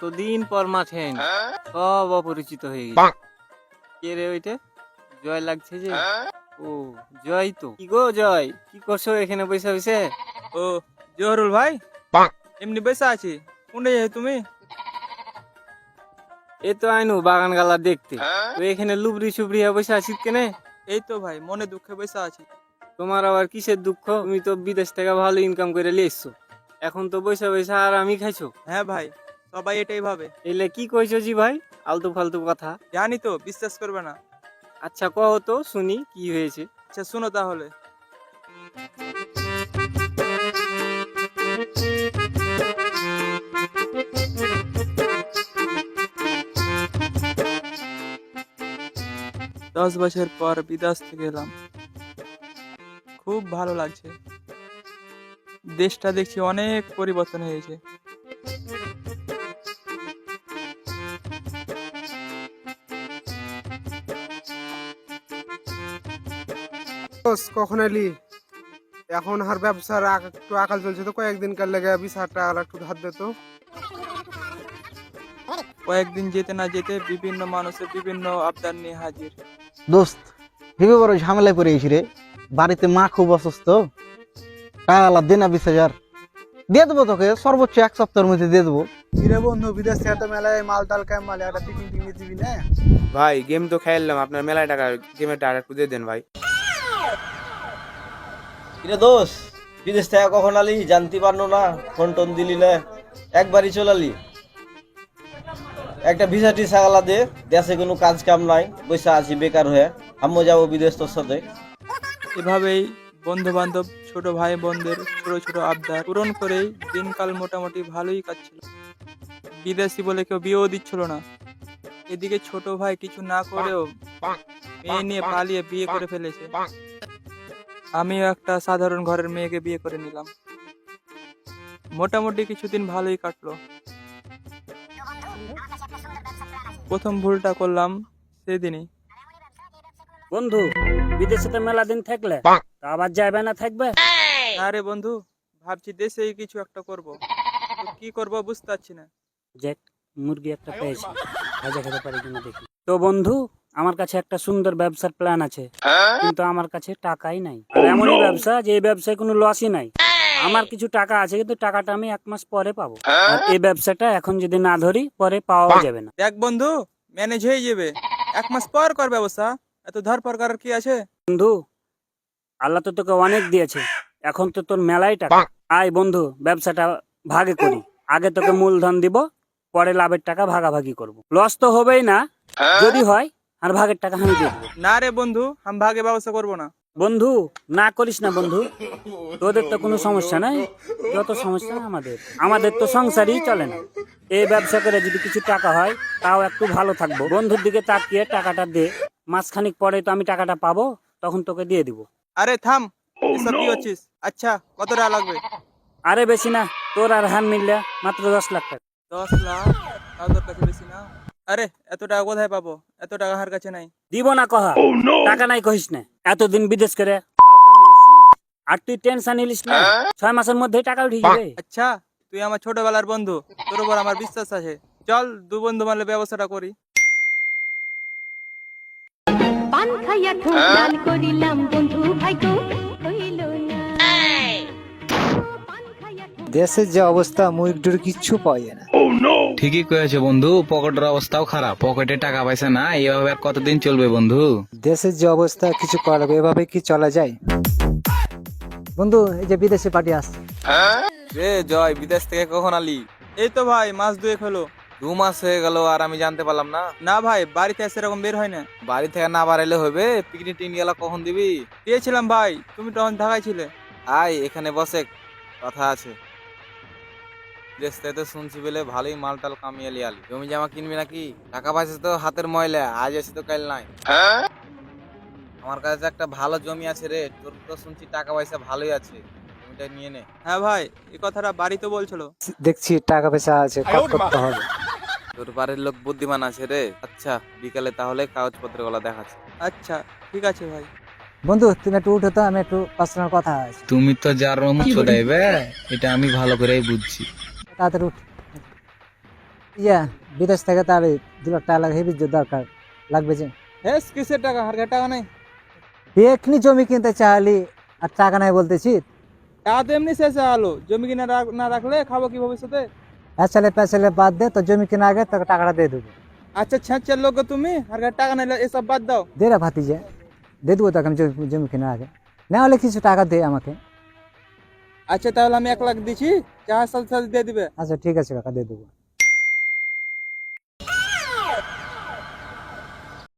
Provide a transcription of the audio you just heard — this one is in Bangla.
কতদিন পর মাঠে আইন সব অপরিচিত হয়ে গেছে। কে রে ওইটা? জয় লাগছে যে? ও জয় তো। কি গো জয়? কি করছ এখানে বসে বসে? ও জহরুল ভাই? এমনি বেসা আছি। কোনটা যাই তুমি? এ তো আইনু বাগান গালা দেখতে। তো এখানে লুবরি সুবরি হয়ে বসে আছিস কেনে? এই তো ভাই মনে দুঃখে বেসা আছি। তোমার আবার কিসের দুঃখ? তুমি তো বিদেশ থেকে ভালো ইনকাম করে নিয়ে এসছো এখন তো বসে বসে আর আমি খাইছো। হ্যাঁ ভাই সবাই এটাই ভাবে। এলে কি কইছো জি ভাই? আলতু ফালতু কথা। জানি তো বিশ্বাস করবে না। আচ্ছা কও তো শুনি কি হয়েছে। আচ্ছা শুনো তাহলে। দশ বছর পর বিদেশ থেকে এলাম। খুব ভালো লাগছে। দেশটা দেখছি অনেক পরিবর্তন হয়েছে। কখন এলি? এখন আর ব্যবসার একটু আকাল চলছে তো কয়েকদিন কাল লেগে বিশ হাজার টাকা একটু ধার দে তো। কয়েকদিন যেতে না যেতে বিভিন্ন মানুষের বিভিন্ন আবদার নিয়ে হাজির। দোস্ত ভেবে বড় ঝামেলায় পড়ে গেছি রে। বাড়িতে মা খুব অসুস্থ। টাকা দে না বিশ হাজার। দিয়ে দেবো তোকে সর্বোচ্চ এক সপ্তাহের মধ্যে দিয়ে দেবো। কিরে বন্ধু বিদেশ থেকে তো মেলায় মাল টাল কেম মালে? একটা পিকনিক দিবি না? ভাই গেম তো খেললাম আপনার মেলায় টাকা গেমের টাকা একটু দিয়ে দেন ভাই। কিরে দোষ? বিদেশ থেকে কখন আলি? জানতে পারল না। ফোন টোন দিলি না। একবারই চলালি একটা ভিসা টিসা আলা দে। দেশে কোনো কাজ কাম নাই। বসে আছি, বেকার হয়ে। আমিও যাব বিদেশ তোর সাথে। এভাবেই বন্ধু বান্ধব ছোট ভাই বোনদের ছোট ছোট আবদার পূরণ করেই দিনকাল মোটামুটি ভালোই কাটছিল। বিদেশি বলে কেউ বিয়েও দিচ্ছিল না। এদিকে ছোট ভাই কিছু না করেও মেয়ে নিয়ে পালিয়ে বিয়ে করে ফেলেছে। আমিও একটা সাধারণ ঘরের মেয়েকে বিয়ে করে নিলাম। মোটামুটি কিছুদিন ভালোই কাটলো। প্রথম ভুলটা করলাম সেদিনই। বন্ধু বিদেশে তো মেলা দিন থাকলে তো আবার যাবে না থাকবে? আরে বন্ধু ভাবছি দেশেই কিছু একটা করব। কি করব বুঝতে পারছি না। যে মুরগি একটা পেয়েছি। ভাজা খেতে পারি কিনা দেখি। তো বন্ধু আমার কাছে একটা সুন্দর ব্যবসার প্ল্যান আছে। কিন্তু আমার কাছে টাকাই নাই। আর এমনই ব্যবসা যে এই ব্যবসায় কোনো লসই নাই। আমার কিছু টাকা আছে কিন্তু টাকাটা আমি এক মাস পরে পাবো। আর এই ব্যবসাটা এখন যদি না ধরি পরে পাওয়া যাবে না। দেখ বন্ধু ম্যানেজ হয়ে যাবে। এক মাস পর কর ব্যবস্থা এত ধরপর করার কি আছে? বন্ধু আল্লাহ তো তোকে অনেক দিয়েছে। এখন তো তোর মেলাই টাকা। আয় বন্ধু ব্যবসাটা ভাগে করি। আগে তোকে মূলধন দিব পরে লাভের টাকা ভাগাভাগি করব। লস তো হবেই না। যদি হয় আর ভাগের টাকা আমি দিয়ে দেবো। না রে বন্ধু আমি ভাগে ব্যবস্থা করব না। বন্ধু না করিস না বন্ধু। তোদের তো কোনো সমস্যা নাই। যত সমস্যা আমাদের। আমাদের তো সংসারই চলে না। এই ব্যবসা করে যদি কিছু টাকা হয় তাও একটু ভালো থাকব। বন্ধুর দিকে তাকিয়ে টাকাটা দে। মাসখানিক পরে তো আমি টাকাটা পাবো তখন তোকে দিয়ে দিব। আরে থাম এসব কি হচ্ছিস আচ্ছা কত টাকা লাগবে? আরে বেশি না তোর আর হান মিললে মাত্র দশ লাখ টাকা। দশ লাখ? তাও তোর কাছে বেশি না? আরে এত টাকা কোথায় পাবো? এত টাকা আমার কাছে নাই। দিব না কহা। টাকা নাই কহিস না। এতদিন বিদেশ করে। আর তুই টেনশন নিলিস না? ছয় মাসের মধ্যে টাকা উঠে যাবে আচ্ছা তুই আমার ছোটবেলার বন্ধু। তোর উপর আমার বিশ্বাস আছে। চল দু বন্ধু মারলে ব্যবস্থাটা করি। পান খাইয়া ঠোঁট লাল করিলাম বন্ধু ভাইগো হইল না। দেশের যে অবস্থা মুরগির কিচ্ছু পাওয়া যায় না। ঠিকই কয়েছে বন্ধু পকেটের অবস্থাও খারাপ। পকেটে টাকা পয়সা না এভাবে আর কতদিন চলবে বন্ধু? দেশের যে অবস্থা কিছু করা এভাবে কি চলা যায়? বন্ধু এই যে বিদেশে পার্টি আসছে। রে জয় বিদেশ থেকে কখন আলি? এই তো ভাই মাস দুয়েক হলো। দু মাস হয়ে গেল আর আমি জানতে পারলাম না। না ভাই বাড়িতে সেরকম বের হয় না। বাড়ি থেকে না বাড়াইলে হবে পিকনিক টিকনিক গেলা কখন দিবি? দিয়েছিলাম ভাই তুমি তখন ঢাকায় ছিলে। আয় এখানে বসে কথা আছে। বিদেশ তো শুনছি বলে ভালোই মাল টাল কামিয়ে লিয়ে আলি জমি জামা কিনবি নাকি? টাকা পয়সা তো হাতের ময়লা আজ আছে তো কাল নাই। আমার কাছে একটা ভালো জমি আছে রে তোর তো শুনছি টাকা পয়সা ভালোই আছে। জমিটা নিয়ে নে। হ্যাঁ ভাই এই কথাটা বাড়িতে বলছিল। দেখছি টাকা পয়সা আছে খরচ করতে হবে। তোর বাড়ির লোক বুদ্ধিমান আছে রে। আচ্ছা বিকালে তাহলে কাগজপত্রগুলা দেখাচ্ছে। আচ্ছা ঠিক আছে ভাই। বন্ধু তুমি একটু উঠো তো আমি একটু পার্সোনাল কথা আছে। তুমি তো যার রম চোদাইবে এটা আমি ভালো করেই বুঝছি। তাড়াতাড়ি উঠ। ইয়া বিদেশ থেকে তার এই দু লাখ টাকা লাগে হেবি দরকার। লাগবে যে। হ্যাঁ কিসের টাকা? হারকার টাকা নেই। এখনি জমি কিনতে চাইলি আর টাকা নাই বলতেছি। টাকা তো এমনি শেষ হয়ে গেলো। জমি কিনে রাখ- না রাখলে খাব কি ভবিষ্যতে? পেছালে পেছালে বাদ দে তো জমি কেনা আগে তোকে টাকাটা দিয়ে দেবো। আচ্ছা ছেঁচের লোক তুমি হারকার টাকা নিলে এসব বাদ দাও। দে রে ভাতিজে দিয়ে দেবো তোকে আমি জমি জমি কেনার আগে। না হলে কিছু টাকা দে আমাকে। আচ্ছা তাহলে আমি এক লাখ দিচ্ছি চার সাল সাল দিয়ে দিবে। আচ্ছা ঠিক আছে, কাকা, দিয়ে দেবো।